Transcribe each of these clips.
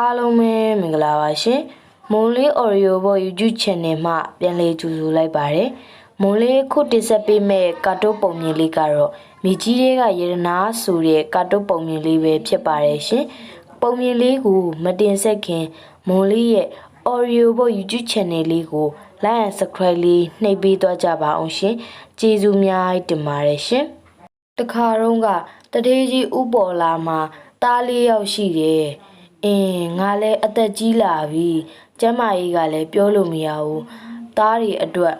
အားလုံးပဲမင်္ဂလာပါရှင်မွန်လေး Oreo ဘော YouTube Channel မှာပြန်လည်ကြိုဆိုလိုက်ပါတယ်မွန်လေးခုတင်ဆက်ပေးမဲ့ကာတိုပုံမြင်လေးကတော့မြေကြီးတွေကရေရနာဆိုတဲ့ကာတိုပုံမြင်လေးပဲဖြစ်ပါတယ်ရှင်ပုံမြင်လေးကိုမတင်ဆက်ခင်မွန်လေးရဲ့ Oreo ဘော YouTube Channel လေးကို Like and Subscribe လေးနှိပ်ပေးသွားကြပါအောင်ရှင်ကျေးဇူးအများကြီးတင်ပါတယ်ရှင်တခါတော့ကတထေးကြီးဥပေါ်လာမှာတားလေးယောက်ရှိတယ်။ အင်းငါလည်းအသက်ကြီးလာပြီ။ကျမကြီးကလည်းပြောလို့မရဘူး။တားတွေအတွက်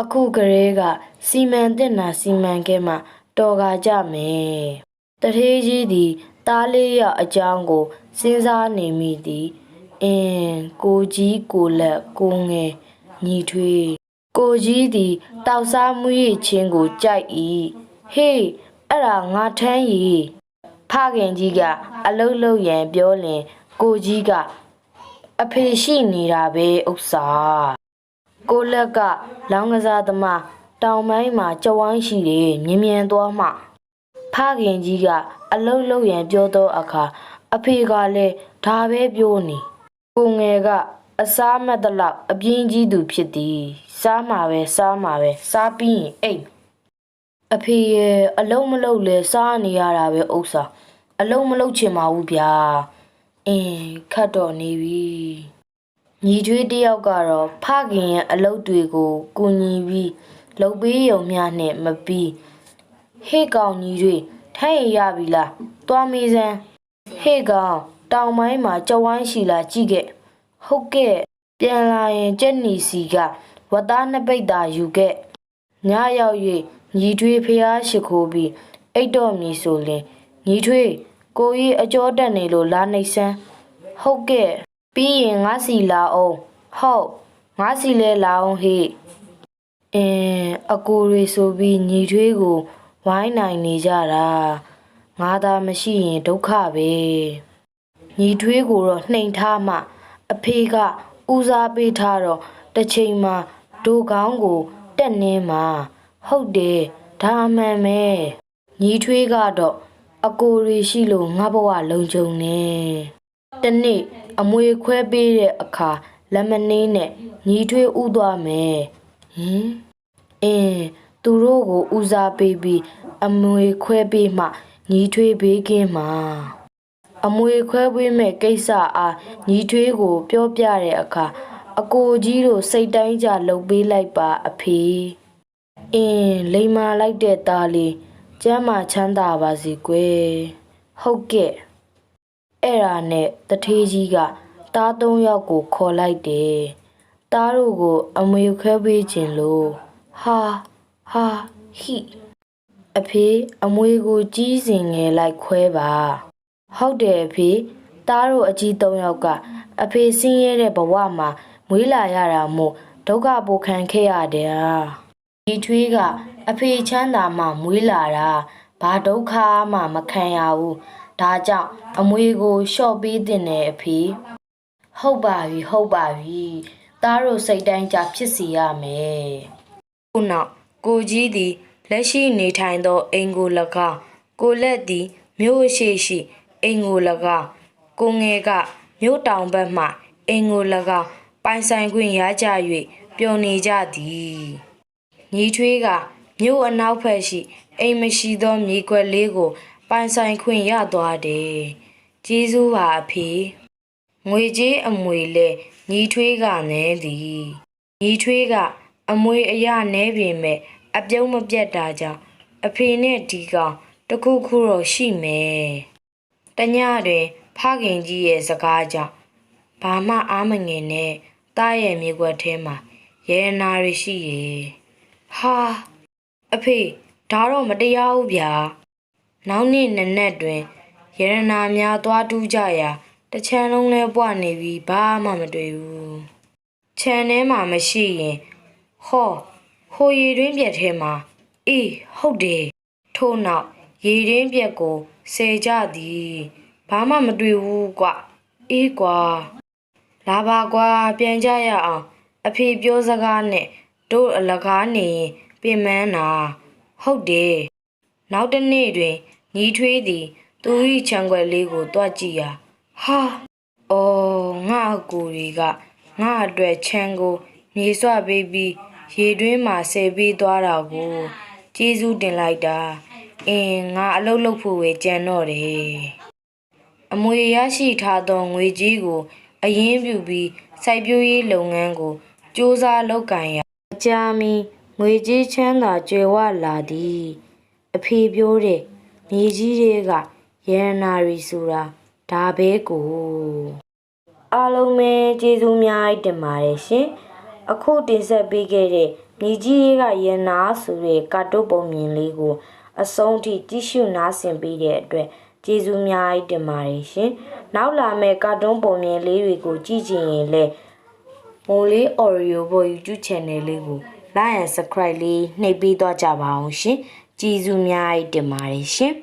အခုကလေးကစီမံတင်တာစီမံခဲ့မှတော်ကာကြမယ်။တထေးကြီးသည်တားလေးယောက်အကြောင်းကိုစဉ်းစားနေမိသည်။အင်းကိုကြီးကိုလက်ကိုငယ်ညီထွေးကိုကြီးသည်တောက်စားမှုရချင်းကိုကြိုက်၏ဟေးအဲ့ဒါငါထမ်းရီ ဖခင်ကြီးကအလုတ်လုတ်ရန်ပြောလင်ကိုကြီးကအဖေရှိနေတာပဲဥစ္စာကိုလက်ကလောင်းကစားသမားတောင်ပိုင်းမှာကြဝိုင်းရှိတယ်မြင်မြန်သွားမှဖခင်ကြီးကအလုတ်လုတ်ရန်ပြောသောအခါအဖေကလည်းဒါပဲပြောနေကိုငယ်ကအစားမတ်တလောက်အပြင်းကြီးသူဖြစ်သည်စားမှာပဲစားမှာပဲစားပြီးရင်အိတ် အဖေရဲ့အလုံးမလုံးလဲစားနေရတာပဲဥစ္စာအလုံးမလုံးချင်ပါဘူးဗျာအင်းခတ်တော့နေပြီညီထွေးတယောက်ကတော့ဖခင်ရဲ့အလုပ်တွေကိုကူညီပြီးလုပ်ပေးရုံမျှနဲ့မပြီးဟေ့ကောင်ညီတွေထိုင်ရပြီလားသွားမေးစမ်းဟေ့ကောင်တောင်ပိုင်းမှာကြက်ဝိုင်းရှိလားကြည့်ခဲ့ဟုတ်ကဲ့ပြန်လာရင်ကြက်နီစီကဝတ်သားနှစ်ပိတ်သာယူခဲ့ညရောက်၍ ညီထွေးဖျားရှိခိုးပြီးအိတ်တော်မီဆိုလင်ညီထွေးကိုကြီးအကျော်တက်နေလို့လာနေစမ်းဟုတ်ကဲ့ပြီးရင်ငါစီလာအောင်ဟုတ်ငါစီလဲလာအောင်ဟေ့အင်းအကိုတွေဆိုပြီးညီထွေးကိုဝိုင်းနိုင်နေကြတာငါသာမရှိရင်ဒုက္ခပဲညီထွေးကိုတော့နှိမ်ထားမှ အဖေကဦးစားပေးထားတော့တစ်ချိန်မှာဒိုကောင်းကိုတက်နှင်းမှာ ဟုတ်တယ်ဒါအမှန်ပဲညီထွေးကတော့အကိုရီရှိလို့ငါဘဝလုံခြုံနေတနေ့အမွေခွဲပေးတဲ့အခါလက်မနေနဲ့ညီထွေးဥသွားမယ်ဟင်အင်းသူတို့ကိုဦးစားပေးပြီးအမွေခွဲပေးမှညီထွေးဘေးကင်းမှာအမွေခွဲပေးမဲ့ကိစ္စအားညီထွေးကို ပြောပြတဲ့အခါအကိုကြီးတို့စိတ်တိုင်းကြလှုပ်ပေးလိုက်ပါအဖေ အင်းလိမ္မာလိုက်တဲ့သားလေးကျမ်းမာချမ်းသာပါစေကွယ်ဟုတ်ကဲ့အဲ့ဒါနဲ့တထေးကြီးကတားသုံးယောက်ကိုခေါ်လိုက်တယ်တားတို့ကို အမွေခွဲပေးခြင်းလို့ဟာဟာဟိအဖေအမွေကိုကြီးစင်ငယ်လိုက်ခွဲပါ ဟုတ်တယ်အဖေတားတို့အကြီး၃ယောက်ကအဖေဆင်းရဲတဲ့ဘဝမှာမွေးလာရတာမို့ဒုက္ခပိုခံခဲ့ရတယ်ဟာ ဒီထွေးကအဖေချမ်းသာမှမွေးလာတာဘာဒုက္ခမှမခံရဘူးဒါကြောင့်အမွေကိုလျှော့ပေးတင်တယ်အဖေဟုတ်ပါပြီဟုတ်ပါပြီတားတို့စိတ်တိုင်းကြဖြစ်စီရမယ်ခုနောက်ကိုကြီးသည်လက်ရှိနေထိုင်သောအိမ်ကို၎င်းကိုလက်သည်မြို့ရှိရှိအိမ်ကို၎င်းကိုငယ်ကမြို့တောင်ဘက်မှအိမ်ကို၎င်းပိုင်ဆိုင်ခွင့်ရကြ၍ပျော်နေကြသည် ညီထွေးကမြို့အနောက်ဘက်ရှိ အိမ်မရှိသောမြေကွက်လေးကိုပိုင်ဆိုင်ခွင့်ရသွားတယ်ကျေးဇူးပါအဖေငွေကြေးအမွေလဲညီထွေးကနည်းသည်ညီထွေးကအမွေအရနည်းပေမဲ့အပြုံးမပြတ်တာကြောင့်အဖေနဲ့ဒီကောင်တစ်ခုခုတော့ရှိမယ်တညတွင် ဖခင်ကြီးရဲ့စကားကြောင့်ဘာမှအားမငယ်နဲ့တားရဲ့မြေခွက်ထဲမှာရဲနာတွေရှိရဲ့ ဟာအဖေဒါတော့မတရားဘူးဗျာနောက်နေ့နနက်တွင်ရတနာများသွားတူးကြရာတစ်ချမ်းလုံးလဲပွားနေပြီးဘာမှမတွေ့ဘူးခြံထဲမှာမရှိရင်ဟောဟိုရီတွင်းပြက်ထဲမှာအေးဟုတ်တယ်ထို့နောက်ရေတွင်းပြက်ကိုဆယ်ကြသည်ဘာမှမတွေ့ဘူးကွအေးကွာလာပါကွာပြန်ကြရအောင်အဖေပြောစကားနဲ့ တို့အလကားနေရင်ပြင်မန်းတာဟုတ်တယ်နောက်တစ်နေ့တွင်ညီထွေးသည် သူ၏ခြံွယ်လေးကိုတွားကြည့်ရာဟာအော်အကူတွေကငါအတွက်ချမ်းကို မြေဆွပေးပြီးရေတွင်းမှာဆယ်ပေးသွားတာကိုကျေးဇူးတင်လိုက်တာအင်းငါအလုပ်လုပ်ဖို့ပဲကြံတော့တယ်အမွေရရှိထားသောငွေကြေးကို အရင်ပြုပြီးစိုက်ပျိုးရေးလုပ်ငန်းကိုစ조사လုပ်ကင်ရအ ကြာမီငွေကြေးချမ်းသာကြွယ်ဝလာသည်အဖေပြောတဲ့မြေကြီးတွေကရတနာရီဆိုတာဒါပဲကိုအားလုံးပဲကျေးဇူးအများကြီးတင်ပါတယ်ရှင်။အခုတင်ဆက်ပေးခဲ့တဲ့မြေကြီးရေးကရန်နာဆိုတဲ့ကာတုပုံမြင်လေးကို အဆုံးထိကြည့်ရှုနားဆင်ပေးတဲ့အတွက်ကျေးဇူးအများကြီးတင်ပါတယ်ရှင်။နောက်လာမယ့်ကာတွန်းပုံမြင်လေးတွေကိုကြည့်ချင်ရင်လည်း မိုးလေး Oreo ဘော YouTube Channel လေးကို like and subscribe လေးနှိပ်ပေးသွားကြပါအောင်ရှင်။ကျေးဇူးအများကြီးတင်ပါတယ်ရှင်။